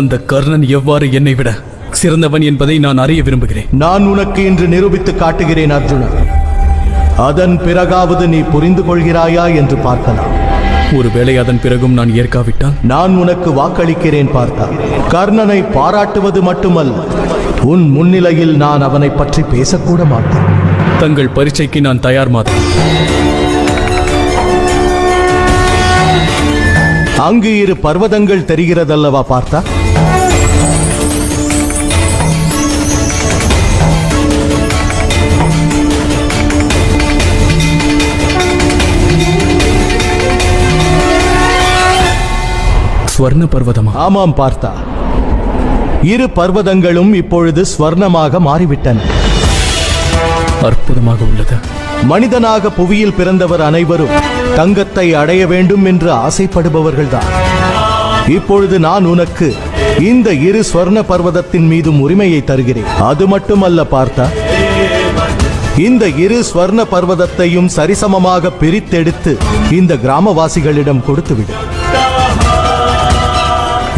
அந்த கர்ணன் எவ்வாறு என்னை விட சிறந்தவன் என்பதை நான் அறிய விரும்புகிறேன். நான் உனக்கு இன்று நிரூபித்து காட்டுகிறேன் அர்ஜுனா. அதன் பிறகாவது நீ புரிந்து கொள்கிறாயா என்று பார்க்கலாம். ஒருவேளை அதன் பிறகும் நான் ஏற்காவிட்டால்? நான் உனக்கு வாக்களிக்கிறேன் பார்த்தா. கர்ணனை பாராட்டுவது மட்டுமல்ல. உன் முன்னிலையில் நான் அவனை பற்றி பேசக்கூட மாட்டேன். தங்கள் பரீட்சைக்கு நான் தயார் மாதா அங்கு இரு பர்வதங்கள் தெரிகிறதல்லவா பார்த்தா? ஸ்வர்ண பர்வதமா ஆமாம் பார்த்தா. இரு பர்வதங்களும் இப்பொழுது ஸ்வர்ணமாக மாறிவிட்டன. அற்புதமாக உள்ளது. மனிதனாக புவியில் பிறந்தவர் அனைவரும் தங்கத்தை அடைய வேண்டும் என்று ஆசைப்படுபவர்கள்தான். இப்பொழுது நான் உனக்கு இந்த இரு ஸ்வர்ண பர்வதத்தின் மீதும் உரிமையை தருகிறேன். அது மட்டுமல்ல பார்த்தா இந்த இரு ஸ்வர்ண பர்வதத்தையும் சரிசமமாக பிரித்தெடுத்து இந்த கிராமவாசிகளிடம் கொடுத்துவிடு.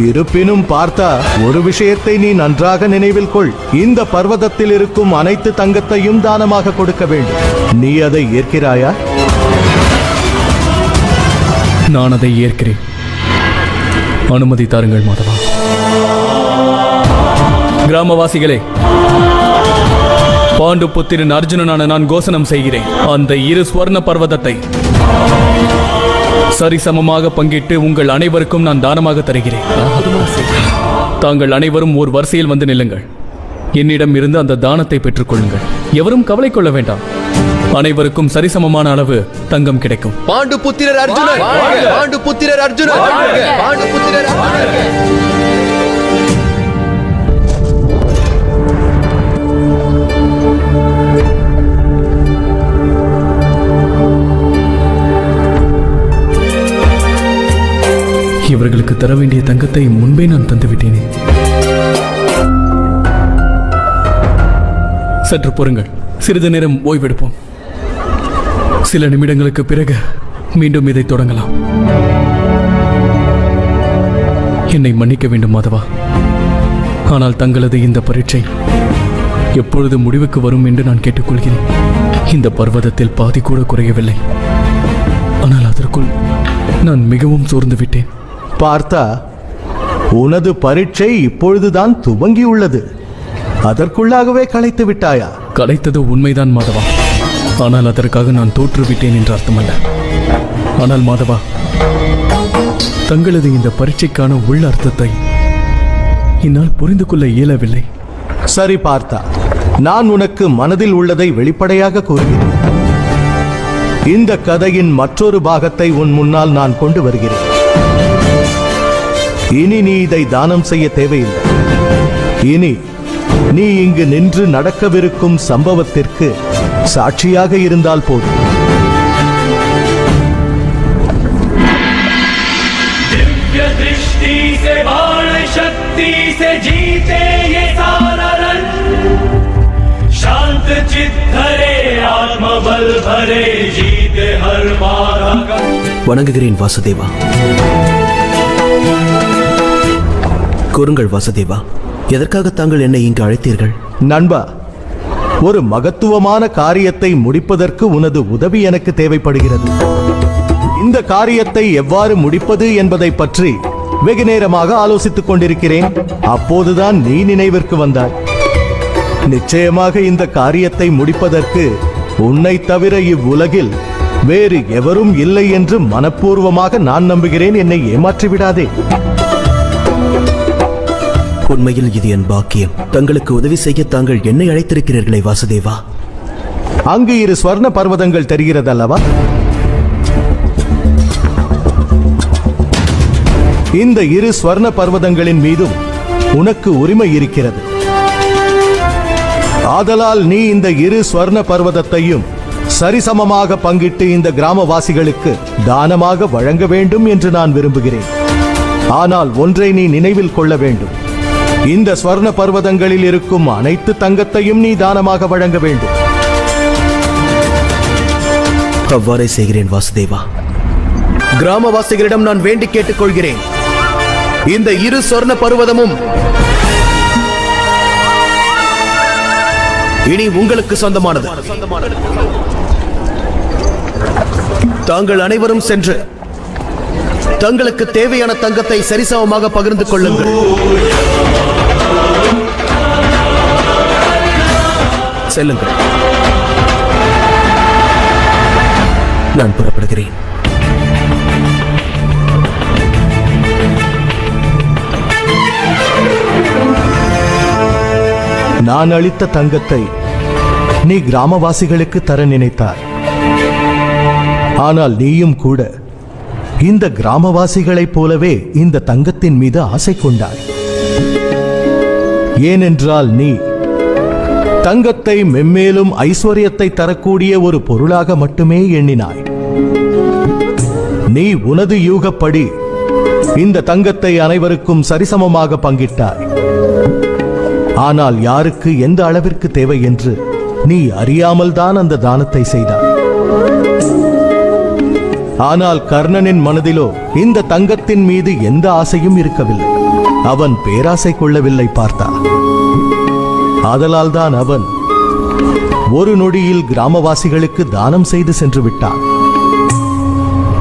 இருப்பினும் பார்த்தா ஒரு விஷயத்தை நீ நன்றாக நினைவில் கொள். இந்த பர்வதத்தில் இருக்கும் அனைத்து தங்கத்தையும் தானமாக கொடுக்க வேண்டும். நீ அதை ஏற்கிறாயா? நான் அதை ஏற்கிறேன். அனுமதி தாருங்கள் மாதவா. கிராமவாசிகளே பாண்டு புத்திரன் அர்ஜுனனான நான் கோசனம் செய்கிறேன். அந்த இரு ஸ்வர்ண பர்வதத்தை சரிசமமாக பங்கிட்டு உங்கள் அனைவருக்கும் நான் தானமாக தருகிறேன். தாங்கள் அனைவரும் ஒரு வரிசையில் வந்து நில்லுங்கள். என்னிடம் இருந்து அந்த தானத்தை பெற்றுக்கொள்ளுங்கள். எவரும் கவலை கொள்ள வேண்டாம். அனைவருக்கும் சரிசமமான அளவு தங்கம் கிடைக்கும். பாண்டு புத்திரர் அர்ஜுனன். பாண்டு புத்திரர் அர்ஜுனன். பாண்டு புத்திரர் அர்ஜுனன். இவர்களுக்கு தர வேண்டிய தங்கத்தை முன்பே நான் தந்துவிட்டேனே. சற்று பொறுங்கள். சிறிது நேரம் ஓய்வெடுப்போம். சில நிமிடங்களுக்கு பிறகு மீண்டும் இதை தொடங்கலாம். என்னை மன்னிக்க வேண்டும் மாதவா. ஆனால் தங்களது இந்த பரீட்சை எப்பொழுது முடிவுக்கு வரும் என்று நான் கேட்டுக்கொள்கிறேன். இந்த பர்வதத்தில் பாதி கூட குறையவில்லை. ஆனால் அதற்குள் நான் மிகவும் சோர்ந்து விட்டேன். பார்த்தா உனது பரீட்சை இப்பொழுதுதான் துவங்கியுள்ளது. அதற்குள்ளாகவே களைத்து விட்டாயா? கலைத்தது உண்மைதான் மாதவா. ஆனால் அதற்காக நான் தோற்றுவிட்டேன் என்று அர்த்தமல்ல. ஆனால் மாதவா தங்களது இந்த பரீட்சைக்கான உள்ள அர்த்தத்தை என்னால் புரிந்து கொள்ள இயலவில்லை. சரி பார்த்தா நான் உனக்கு மனதில் உள்ளதை வெளிப்படையாக கூறுகிறேன். இந்த கதையின் மற்றொரு பாகத்தை உன் முன்னால் நான் கொண்டு வருகிறேன். இனி நீ இதை தானம் செய்ய தேவையில்லை. இனி நீ இங்கு நின்று நடக்கவிருக்கும் சம்பவத்திற்கு சாட்சியாக இருந்தால் போதும் दिव्य दृष्टि से बाण शक्ति से जीते ये सारा रण शांत चित धरे आत्मबल भरे जीते हर बाधा का வணங்குகிறேன் வாசுதேவா கூறுங்கள் வாசுதேவா எதற்காக தாங்கள் என்னை இங்கு அழைத்தீர்கள் நண்பா ஒரு மகத்துவமான காரியத்தை முடிப்பதற்கு உனது உதவி எனக்கு தேவைப்படுகிறது. இந்த காரியத்தை எவ்வாறு முடிப்பது என்பதை பற்றி வெகு நேரமாக ஆலோசித்துக் கொண்டிருக்கிறேன். அப்போதுதான் நீ நினைவிற்கு வந்தாய். நிச்சயமாக இந்த காரியத்தை முடிப்பதற்கு உன்னை தவிர இவ்வுலகில் வேறு எவரும் இல்லை என்று மனப்பூர்வமாக நான் நம்புகிறேன். என்னை ஏமாற்றி விடாதே உண்மையில் இது என் பாக்கியம். தங்களுக்கு உதவி செய்ய தாங்கள் என்னை அழைத்திருக்கிறீர்களே வாசுதேவா? அங்கு இரு ஸ்வர்ண பர்வதங்கள் தெரிகிறதல்லவா? இந்த இரு ஸ்வர்ண பர்வதங்களின் மீதும் உனக்கு உரிமை இருக்கிறது. ஆதலால் நீ இந்த இரு ஸ்வர்ண பர்வதத்தையும் சரிசமமாக பங்கிட்டு இந்த கிராமவாசிகளுக்கு தானமாக வழங்க வேண்டும் என்று நான் விரும்புகிறேன். ஆனால் ஒன்றை நீ நினைவில் கொள்ள வேண்டும். இந்த ஸ்வர்ண பர்வதங்களில் இருக்கும் அனைத்து தங்கத்தையும் நீ தானமாக வழங்க வேண்டும். அவ்வாறே செய்கிறேன் வாசுதேவா. கிராமவாசிகளிடம் நான் வேண்டி கேட்டுக்கொள்கிறேன். இந்த இரு சொர்ண பருவதமும் இனி உங்களுக்கு சொந்தமானது. தாங்கள் அனைவரும் சென்று தங்களுக்கு தேவையான தங்கத்தை சரிசமமாக பகிர்ந்து கொள்ளுங்கள். செல்லுங்கள். நான் புறப்படுகிறேன். நான் அளித்த தங்கத்தை நீ கிராமவாசிகளுக்கு தர நினைத்தார் ஆனால் நீயும் கூட இந்த கிராமவாசிகளைப் போலவே இந்த தங்கத்தின் மீது ஆசை கொண்டாய். ஏனென்றால் நீ தங்கத்தை மெம்மேலும் ஐஸ்வர்யத்தை தரக்கூடிய ஒரு பொருளாக மட்டுமே எண்ணினாய். நீ உனது யூகப்படி இந்த தங்கத்தை அனைவருக்கும் சரிசமமாக பங்கிட்டாய். ஆனால் யாருக்கு எந்த அளவிற்கு தேவை என்று நீ அறியாமல் தான் அந்த தானத்தை செய்தாய். ஆனால் கர்ணனின் மனதிலோ இந்த தங்கத்தின் மீது எந்த ஆசையும் இருக்கவில்லை. அவன் பேராசை கொள்ளவில்லை பார்த்தா ஆதலால்தான் அவன் ஒரு நொடியில் கிராமவாசிகளுக்கு தானம் செய்து சென்று விட்டான்.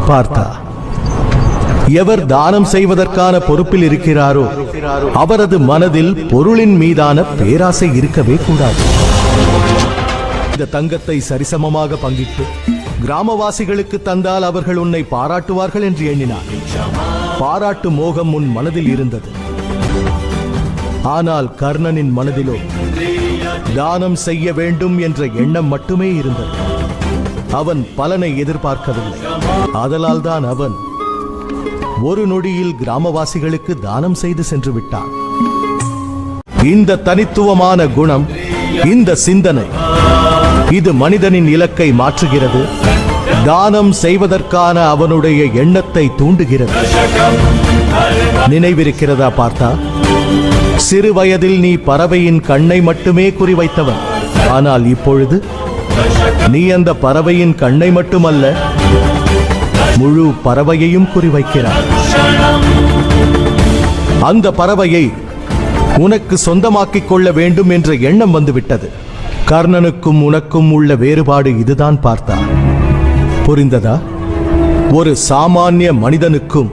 பார்த்தா எவர் தானம் செய்வதற்கான பொறுப்பில் இருக்கிறாரோ அவரது மனதில் பொருளின் மீதான பேராசை இருக்கவே கூடாது. இந்த தங்கத்தை சரிசமமாக பங்கிட்டு கிராமவாசிகளுக்கு தந்தால் அவர்கள் உன்னை பாராட்டுவார்கள் என்று எண்ணினார் பாராட்டு மோகம் உன் மனதில் இருந்தது. ஆனால் கர்ணனின் மனதிலோ தானம் செய்ய வேண்டும் என்ற எண்ணம் மட்டுமே இருந்தது. அவன் பலனை எதிர்பார்க்கவில்லை. அதனால் தான் அவன் ஒரு நொடியில் கிராமவாசிகளுக்கு தானம் செய்து சென்று விட்டான். இந்த தனித்துவமான குணம் இந்த சிந்தனை இது மனிதனின் இலக்கை மாற்றுகிறது. தானம் செய்வதற்கான அவனுடைய எண்ணத்தை தூண்டுகிறது. நினைவிருக்கிறதா பார்த்தா? சிறு வயதில் நீ பறவையின் கண்ணை மட்டுமே குறிவைத்தவன். ஆனால் இப்பொழுது நீ அந்த பறவையின் கண்ணை மட்டுமல்ல முழு பறவையையும் குறிவைக்கிறாய். அந்த பறவையை உனக்கு சொந்தமாக்கிக் கொள்ள வேண்டும் என்ற எண்ணம் வந்துவிட்டது. கர்ணனுக்கும் உனக்கும் உள்ள வேறுபாடு இதுதான் பார்த்தா. புரிந்ததா? ஒரு சாமானிய மனிதனுக்கும்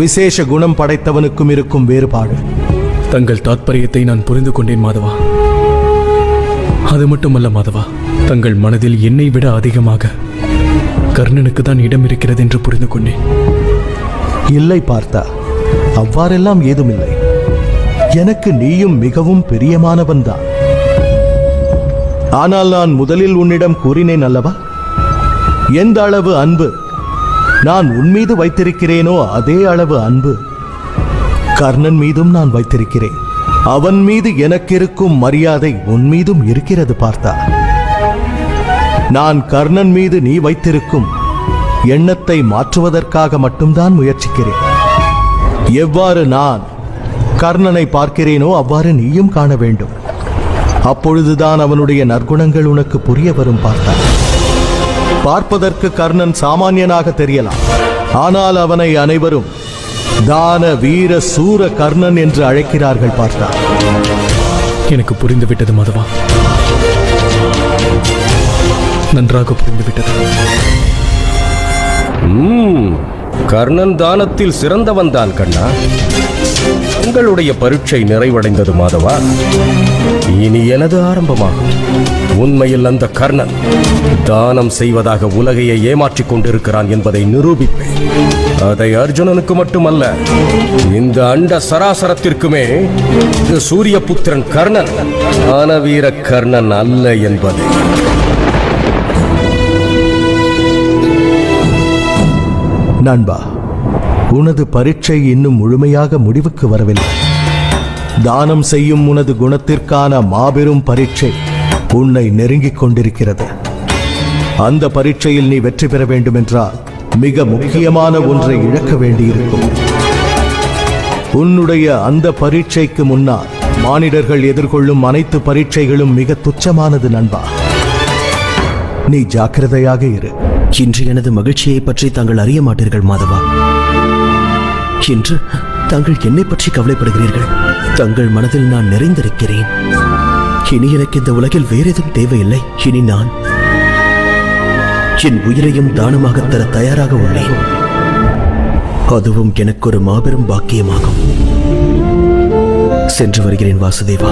விசேஷ குணம் படைத்தவனுக்கும் இருக்கும் வேறுபாடு. தங்கள் தாத்பரியத்தை நான் புரிந்து கொண்டேன் மாதவா. அது மட்டுமல்ல மாதவா. தங்கள் மனதில் என்னை விட அதிகமாக கர்ணனுக்கு தான் இடம் இருக்கிறது என்று புரிந்து கொண்டேன். இல்லை பார்த்தா. அவ்வாறெல்லாம் ஏதுமில்லை. எனக்கு நீயும் மிகவும் பிரியமானவன்தான் ஆனால் நான் முதலில் உன்னிடம் கூறினேன் அல்லவா? எந்த அளவு அன்பு நான் உன் மீது வைத்திருக்கிறேனோ அதே அளவு அன்பு. கர்ணன் மீதும் நான் வைத்திருக்கிறேன். அவன் மீது எனக்கு இருக்கும் மரியாதை உன் மீதும் இருக்கிறது பார்த்தா. நான் கர்ணன் மீது நீ வைத்திருக்கும் எண்ணத்தை மாற்றுவதற்காக மட்டும்தான் முயற்சிக்கிறேன். எவ்வாறு நான் கர்ணனை பார்க்கிறேனோ அவ்வாறு நீயும் காண வேண்டும். அப்பொழுதுதான் அவனுடைய நற்குணங்கள் உனக்கு புரிய வரும் பார்த்தா. பார்ப்பதற்கு கர்ணன் சாமானியனாக தெரியலாம். ஆனால் அவனை அனைவரும் தான வீர சூர கர்ணன் என்று அழைக்கிறார்கள் பார்த்தா எனக்கு புரிந்துவிட்டது மாதவா. நன்றாக புரிந்துவிட்டது. கர்ணன் தானத்தில் சிறந்தவன் தான் கண்ணா. உங்களுடைய பரீட்சை நிறைவடைந்தது மாதவா. இனி எனது ஆரம்பமாகும். உண்மையில் அந்த கர்ணன் தானம் செய்வதாக உலகையை ஏமாற்றிக் கொண்டிருக்கிறான் என்பதை நிரூபிப்பேன். அதை அர்ஜுனனுக்கு மட்டுமல்ல இந்த அண்ட சராசரத்திற்குமே சூரிய புத்திரன் கர்ணன் ஆனவீர கர்ணன் அல்ல என்பதை. நண்பா உனது பரீட்சை இன்னும் முழுமையாக முடிவுக்கு வரவில்லை. தானம் செய்யும் உனது குணத்திற்கான மாபெரும் பரீட்சை உன்னை நெருங்கிக் கொண்டிருக்கிறது. அந்த பரீட்சையில் நீ வெற்றி பெற வேண்டுமென்றால் மிக முக்கியமான ஒன்றை இழக்க வேண்டியிருக்கும். உன்னுடைய அந்த பரீட்சைக்கு முன்னால் மானிடர்கள் எதிர்கொள்ளும் அனைத்து பரீட்சைகளும் மிக துச்சமானது நண்பா. நீ ஜாக்கிரதையாக இரு. இன்று எனது மகிழ்ச்சியை பற்றி தாங்கள் அறிய மாட்டீர்கள் மாதவா. இன்று தாங்கள் என்னை பற்றி கவலைப்படுகிறீர்கள். தங்கள் மனதில் நான் நிறைந்திருக்கிறேன். இனி எனக்கு இந்த உலகில் வேற எதுவும் தேவையில்லை. இனி நான் என் உயிரையும் தானமாக தர தயாராக உள்ளேன். அதுவும் எனக்கு ஒரு மாபெரும் பாக்கியமாகும். சென்று வருகிறேன் வாசுதேவா.